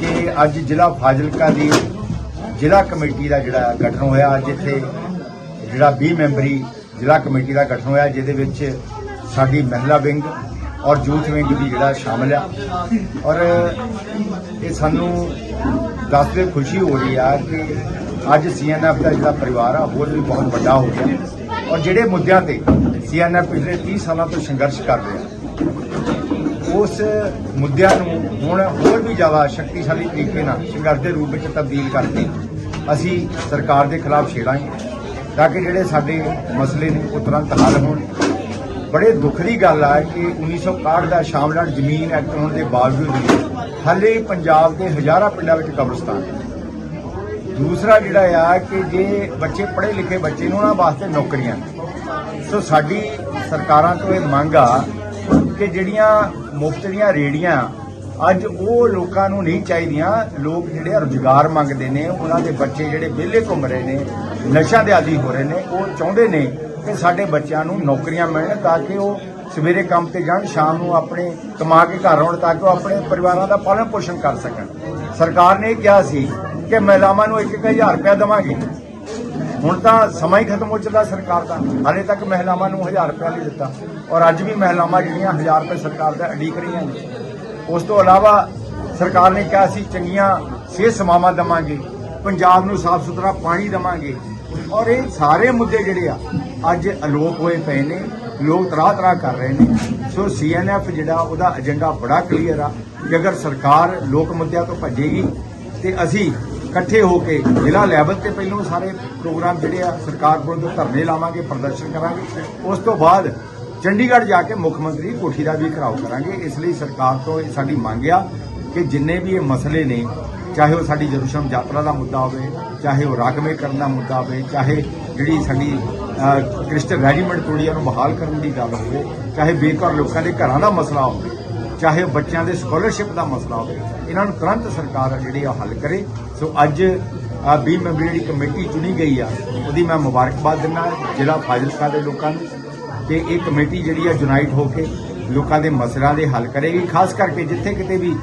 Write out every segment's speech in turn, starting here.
ਕਿ ਅੱਜ ਜ਼ਿਲ੍ਹਾ ਫਾਜ਼ਿਲਕਾ ਦੀ ਜ਼ਿਲ੍ਹਾ ਕਮੇਟੀ ਦਾ ਜਿਹੜਾ ਗਠਨ ਹੋਇਆ, ਅੱਜ ਇੱਥੇ ਜਿਹੜਾ 20 ਮੈਂਬਰੀ ਜ਼ਿਲ੍ਹਾ ਕਮੇਟੀ ਦਾ ਗਠਨ ਹੋਇਆ, ਜਿਹਦੇ ਵਿੱਚ ਸਾਡੀ ਮਹਿਲਾ ਵਿੰਗ ਔਰ ਯੂਥ ਵਿੰਗ ਵੀ ਜਿਹੜਾ ਸ਼ਾਮਲ ਆ। ਔਰ ਇਹ ਸਾਨੂੰ ਦੱਸਦੇ ਖੁਸ਼ੀ ਹੋ ਰਹੀ ਆ ਕਿ ਅੱਜ ਸੀਐਨਐਫ ਦਾ ਜਿਹੜਾ ਪਰਿਵਾਰ ਆ, ਹੋਰ ਵੀ ਬਹੁਤ ਵੱਡਾ ਹੋ ਗਿਆ। ਔਰ ਜਿਹੜੇ ਮੁੱਦਿਆਂ ਤੇ ਸੀਐਨਐਫ ਪਿਛਲੇ 30 ਸਾਲਾਂ ਤੋਂ ਸੰਘਰਸ਼ ਕਰ ਰਿਹਾ ਉਸ ਮੁੱਦਿਆਂ ਨੂੰ ਹੁਣ ਹੋਰ ਵੀ ਜ਼ਿਆਦਾ ਸ਼ਕਤੀਸ਼ਾਲੀ ਤਰੀਕੇ ਨਾਲ ਸੰਘਰਸ਼ ਦੇ ਰੂਪ ਵਿੱਚ ਤਬਦੀਲ ਕਰਕੇ ਅਸੀਂ ਸਰਕਾਰ ਦੇ ਖਿਲਾਫ ਛੇੜਾਂਗੇ ਤਾਂ ਕਿ ਜਿਹੜੇ ਸਾਡੇ ਮਸਲੇ ਨੇ ਉਹ ਤੁਰੰਤ ਹੱਲ ਹੋਣ ਬੜੇ ਦੁੱਖ ਦੀ ਗੱਲ ਆ ਕਿ 1961 ਦਾ ਸ਼ਾਮਲਾਟ ਜ਼ਮੀਨ ਐਕਟ ਹੋਣ ਦੇ ਬਾਵਜੂਦ ਵੀ ਹਾਲੇ ਪੰਜਾਬ ਦੇ ਹਜ਼ਾਰਾਂ ਪਿੰਡਾਂ ਵਿੱਚ ਕਬਰਸਤਾਨ ਦੂਸਰਾ ਜਿਹੜਾ ਆ ਕਿ ਜੇ ਬੱਚੇ ਪੜ੍ਹੇ ਲਿਖੇ ਬੱਚੇ ਨੂੰ ਉਹਨਾਂ ਵਾਸਤੇ ਨੌਕਰੀਆਂ ਨੇ। ਸੋ ਸਾਡੀ ਸਰਕਾਰਾਂ ਤੋਂ ਇਹ ਮੰਗ ਆ ਕਿ ਜਿਹੜੀਆਂ ਮੁਫਤ ਦੀਆਂ ਰੇੜੀਆਂ ਅੱਜ ਉਹ ਲੋਕਾਂ ਨੂੰ ਨਹੀਂ ਚਾਹੀਦੀਆਂ, ਲੋਕ ਜਿਹੜੇ ਆ ਰੁਜ਼ਗਾਰ ਮੰਗਦੇ ਨੇ, ਉਹਨਾਂ ਦੇ ਬੱਚੇ ਜਿਹੜੇ ਵਿਹਲੇ ਘੁੰਮ ਰਹੇ ਨੇ ਨਸ਼ਾ ਦੇ ਆਦੀ ਹੋ ਰਹੇ ਨੇ, ਉਹ ਚਾਹੁੰਦੇ ਨੇ ਕਿ ਸਾਡੇ ਬੱਚਿਆਂ ਨੂੰ ਨੌਕਰੀਆਂ ਮਿਲਣ ਤਾਂ ਕਿ ਉਹ ਸਵੇਰੇ ਕੰਮ ਤੇ ਜਾਣ, ਸ਼ਾਮ ਨੂੰ ਆਪਣੇ ਕਮਾ ਕੇ ਘਰ ਆਉਣ ਤਾਂ ਕਿ ਉਹ ਆਪਣੇ ਪਰਿਵਾਰਾਂ ਦਾ ਪਾਲਣ ਪੋਸ਼ਣ ਕਰ ਸਕਣ। ਸਰਕਾਰ ਨੇ ਕਿਹਾ ਸੀ ਕਿ ਮਹਿਲਾਵਾਂ ਨੂੰ 1000 ਰੁਪਏ ਦੇਵਾਂਗੇ। ਹੁਣ ਤਾਂ ਸਮਾਂ ਹੀ ਖਤਮ ਹੋ ਚੱਲਾ ਸਰਕਾਰ ਦਾ। ਹਾਲੇ ਤੱਕ ਮਹਿਲਾਵਾਂ ਨੂੰ 1000 ਰੁਪਏ ਨਹੀਂ ਦਿੱਤਾ। ਔਰ ਅੱਜ ਵੀ ਮਹਿਲਾਵਾਂ ਜਿਹੜੀਆਂ 1000 ਰੁਪਏ ਸਰਕਾਰ ਦਾ ਅਡੀਕ ਰਹੀਆਂ ਨੇ। ਉਸ ਤੋਂ ਇਲਾਵਾ ਸਰਕਾਰ ਨੇ ਕਿਹਾ ਸੀ, ਚੰਗੀਆਂ ਸਿਹਤ ਸੇਵਾਵਾਂ ਦੇਵਾਂਗੇ, ਪੰਜਾਬ ਨੂੰ ਸਾਫ਼ ਸੁਥਰਾ ਪਾਣੀ ਦੇਵਾਂਗੇ। ਔਰ ਇਹ ਸਾਰੇ ਮੁੱਦੇ ਜਿਹੜੇ ਆ, ਅੱਜ ਅਲੋਪ ਹੋਏ ਪਏ ਨੇ, ਲੋਕ ਤਰਾਹ ਤਰਾਹ ਕਰ ਰਹੇ ਨੇ। ਸੋ ਸੀਐਨਐਫ ਜਿਹੜਾ, ਉਹਦਾ ਏਜੰਡਾ ਬੜਾ ਕਲੀਅਰ ਆ ਕਿ ਅਗਰ ਸਰਕਾਰ ਲੋਕ ਮੁੱਦਿਆਂ ਤੋਂ ਭੱਜੇਗੀ, ਤੇ ਅਸੀਂ ਇਕੱਠੇ ਹੋ ਕੇ ਜ਼ਿਲ੍ਹਾ ਲੈਵਲ ਤੇ ਪਹਿਲੋਂ ਸਾਰੇ ਪ੍ਰੋਗਰਾਮ ਜਿਹੜੇ ਆ ਸਰਕਾਰ ਕੋਲ ਤੋਂ ਧਰਨੇ ਲਾਵਾਂਗੇ ਪ੍ਰਦਰਸ਼ਨ ਕਰਾਂਗੇ ਉਸ ਤੋਂ ਬਾਅਦ ਚੰਡੀਗੜ੍ਹ ਜਾ ਕੇ ਮੁੱਖ ਮੰਤਰੀ ਕੋਠੀ ਦਾ ਵੀ ਘਰਾਓ ਕਰਾਂਗੇ। ਇਸ ਲਈ ਸਰਕਾਰ ਤੋਂ ਇਹ ਸਾਡੀ ਮੰਗ ਆ ਕਿ ਜਿੰਨੇ ਵੀ ਇਹ ਮਸਲੇ ਨੇ ਚਾਹੇ ਉਹ ਸਾਡੀ ਜਰੂਸ਼ਮ ਯਾਤਰਾ ਦਾ ਮੁੱਦਾ ਹੋਵੇ ਚਾਹੇ ਉਹ ਰਾਗਮੇ ਕਰਨ ਦਾ ਮੁੱਦਾ ਹੋਵੇ ਚਾਹੇ ਜਿਹੜੀ ਸਾਡੀ ਅਹ, ਰੈਜੀਮੈਂਟ ਤੋੜੀਆਂ ਨੂੰ ਬਹਾਲ ਕਰਨ ਦੀ ਗੱਲ ਹੋਵੇ ਚਾਹੇ ਬੇਘਰ ਲੋਕਾਂ ਦੇ ਘਰਾਂ ਦਾ ਮਸਲਾ ਹੋਵੇ ਚਾਹੇ ਉਹ ਬੱਚਿਆਂ ਦੇ ਸਕਾਲਰਸ਼ਿਪ ਦਾ ਮਸਲਾ ਹੋਵੇ, ਇਹਨਾਂ ਨੂੰ ਤੁਰੰਤ ਸਰਕਾਰ ਜਿਹੜੀ ਆ ਹੱਲ ਕਰੇ। ਸੋ ਅੱਜ ਆ 20 ਮੈਂਬਰੀ ਜਿਹੜੀ ਕਮੇਟੀ ਚੁਣੀ ਗਈ ਆ, ਉਹਦੀ ਮੈਂ ਮੁਬਾਰਕਬਾਦ ਦਿੰਦਾ ਜ਼ਿਲ੍ਹਾ ਫਾਜ਼ਿਲਕਾ ਦੇ ਲੋਕਾਂ ਨੂੰ ਕਿ ਇਹ ਕਮੇਟੀ ਜਿਹੜੀ ਆ ਯੂਨਾਈਟ ਹੋ ਕੇ ਲੋਕਾਂ ਦੇ ਮਸਲਿਆਂ ਦੇ ਹੱਲ ਕਰੇਗੀ, ਖਾਸ ਕਰਕੇ ਜਿੱਥੇ ਕਿਤੇ ਵੀ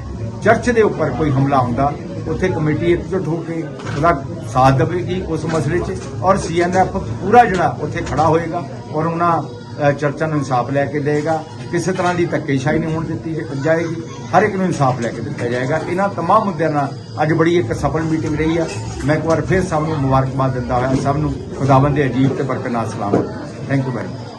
ਚਰਚ ਦੇ ਉੱਪਰ ਕੋਈ ਹਮਲਾ ਹੁੰਦਾ, ਉੱਥੇ ਕਮੇਟੀ ਇਕਜੁੱਟ ਹੋ ਕੇ ਉਹਦਾ ਸਾਥ ਦੇਵੇਗੀ ਉਸ ਮਸਲੇ 'ਚ ਔਰ ਸੀਐਨਐਫ ਪੂਰਾ ਜਿਹੜਾ ਉੱਥੇ ਖੜਾ ਹੋਏਗਾ ਔਰ ਉਹਨਾਂ ਚਰਚਾ ਨੂੰ ਇਨਸਾਫ ਲੈ ਕੇ ਦੇਗਾ ਕਿਸੇ ਤਰ੍ਹਾਂ ਦੀ ਧੱਕੇਸ਼ਾਹੀ ਨਹੀਂ ਹੋਣ ਦਿੱਤੀ ਜਾਏਗੀ ਹਰ ਇੱਕ ਨੂੰ ਇਨਸਾਫ ਲੈ ਕੇ ਦਿੱਤਾ ਜਾਏਗਾ ਇਹਨਾਂ तमाम ਮੁੱਦਿਆਂ ਨਾਲ ਅੱਜ ਬੜੀ ਇੱਕ ਸਫਲ ਮੀਟਿੰਗ ਰਹੀ ਆ ਮੈਂ ਇੱਕ ਵਾਰ ਫਿਰ ਸਭ ਨੂੰ ਮੁਬਾਰਕਬਾਦ ਦਿੰਦਾ ਹੋਇਆ ਸਭ ਨੂੰ ਖੁਦਾਵੰਦ ਦੇ ਅਜੀਬ ਤੇ ਬਰਕਨਾਰ ਸਲਾਮਤ ਥੈਂਕ ਯੂ ਵੈਰੀ ਮਚ